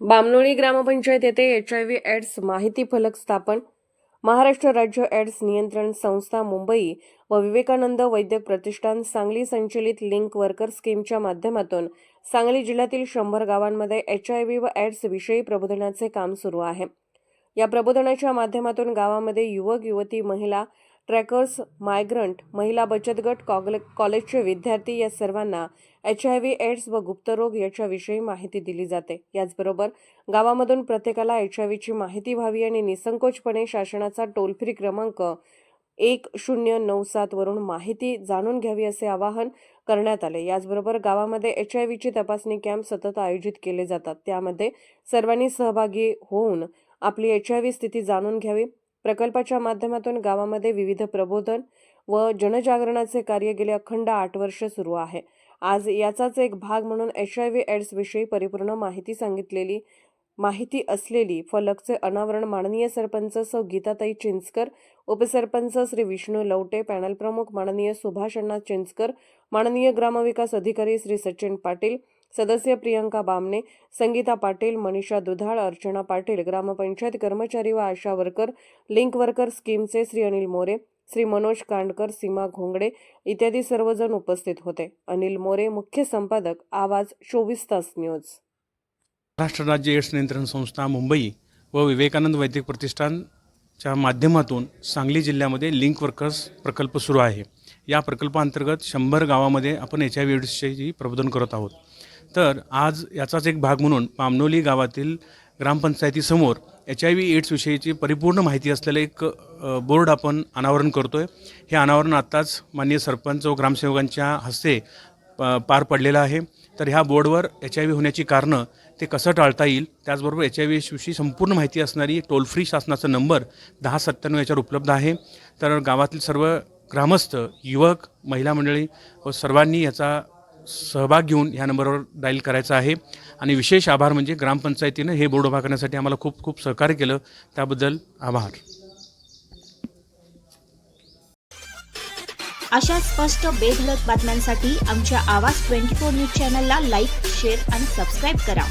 बामनोळी ग्रामपंचायत येथे H I V AIDS माहिती फलक स्थापन महाराष्ट्र राज्य एड्स नियंत्रण संस्था मुंबई व विवेकानंद वैद्यक प्रतिष्ठान सांगली संचलित लिंक वर्कर स्कीमच्या माध्यमातून सांगली जिल्ह्यातील शंभर गावांमध्ये एच आय व्ही व एड्स विषयी प्रबोधनाचे काम सुरू आहे. या प्रबोधनाच्या माध्यमातून गावामध्ये युवक युवती महिला ट्रॅकर्स मायग्रंट महिला बचत गट कॉगले- कॉलेजचे विद्यार्थी या सर्वांना एच आय व्ही एड्स व गुप्तरोग याच्याविषयी माहिती दिली जाते. याचबरोबर गावामधून प्रत्येकाला एच आय व्हीची माहिती व्हावी आणि निसंकोचपणे शासनाचा टोल फ्री क्रमांक एक शून्य नऊ सात वरून माहिती जाणून घ्यावी असे आवाहन करण्यात आले. याचबरोबर गावामध्ये एच आय व्हीची तपासणी कॅम्प सतत आयोजित केले जातात. त्यामध्ये सर्वांनी सहभागी होऊन आपली एच आय व्ही स्थिती जाणून घ्यावी. प्रकल्पाच्या माध्यमातून गावामध्ये विविध प्रबोधन व जनजागरणाचे कार्य गेले अखंड आठ वर्ष सुरू आहे. आज याचाच एक भाग म्हणून एच आय व्ही एड्स विषयी परिपूर्ण माहिती सांगितलेली माहिती असलेली फलकचे अनावरण माननीय सरपंच सौ गीताताई चिंचकर उपसरपंच श्री विष्णू लवटे पॅनल प्रमुख माननीय सुभाष अण्णा चिंचकर माननीय ग्रामविकास अधिकारी श्री सचिन पाटील सदस्य प्रियंका बामणे संगीता पाटील मनीषा दुधाळ अर्चना पाटील ग्रामपंचायत कर्मचारी व आशा वर्कर लिंक वर्कर स्कीमचे श्री अनिल मोरे श्री मनोज कांडकर सीमा घोंगडे इत्यादी सर्वजण उपस्थित होते. अनिल मोरे मुख्य संपादक आवाज चोवीस तास न्यूज. महाराष्ट्र राज्य एड्स नियंत्रण संस्था मुंबई व विवेकानंद वैद्यक प्रतिष्ठानच्या माध्यमातून सांगली जिल्ह्यामध्ये लिंक वर्कर्स प्रकल्प सुरू आहे. या प्रकल्पाअंतर्गत शंभर गावामध्ये आपण एच आय व्ही एड्सचे प्रबोधन करत आहोत. तर आज याचाच एक भाग म्हणून पामनोली गावातील ग्रामपंचायतीसमोर एच आय व्ही एड्सविषयीची परिपूर्ण माहिती असलेलं एक बोर्ड आपण अनावरण करतो आहे हे अनावरण आत्ताच माननीय सरपंच व ग्रामसेवकांच्या हस्ते प- पार पडलेलं आहे. तर ह्या बोर्डवर एच आय व्ही होण्याची कारणं ते कसं टाळता येईल त्याचबरोबर एच आय व्हीविषयी संपूर्ण माहिती असणारी टोल फ्री शासनाचा नंबर दहा सत्त्याण्णव याच्यावर उपलब्ध आहे. तर गावातील सर्व ग्रामस्थ युवक महिला मंडळी व सर्वांनी याचा सहभाग घेऊन ह्या नंबरवर डायल करायचा आहे. आणि विशेष आभार म्हणजे ग्रामपंचायतीनं हे बोर्ड उभा करण्यासाठी आम्हाला खूप खूप सहकार्य केलं. त्याबद्दल आभार. अशा स्पष्ट बेधडक बातम्यांसाठी आमच्या आवाज ट्वेंटी फोर न्यूज चॅनलला लाईक शेअर आणि सबस्क्राईब करा.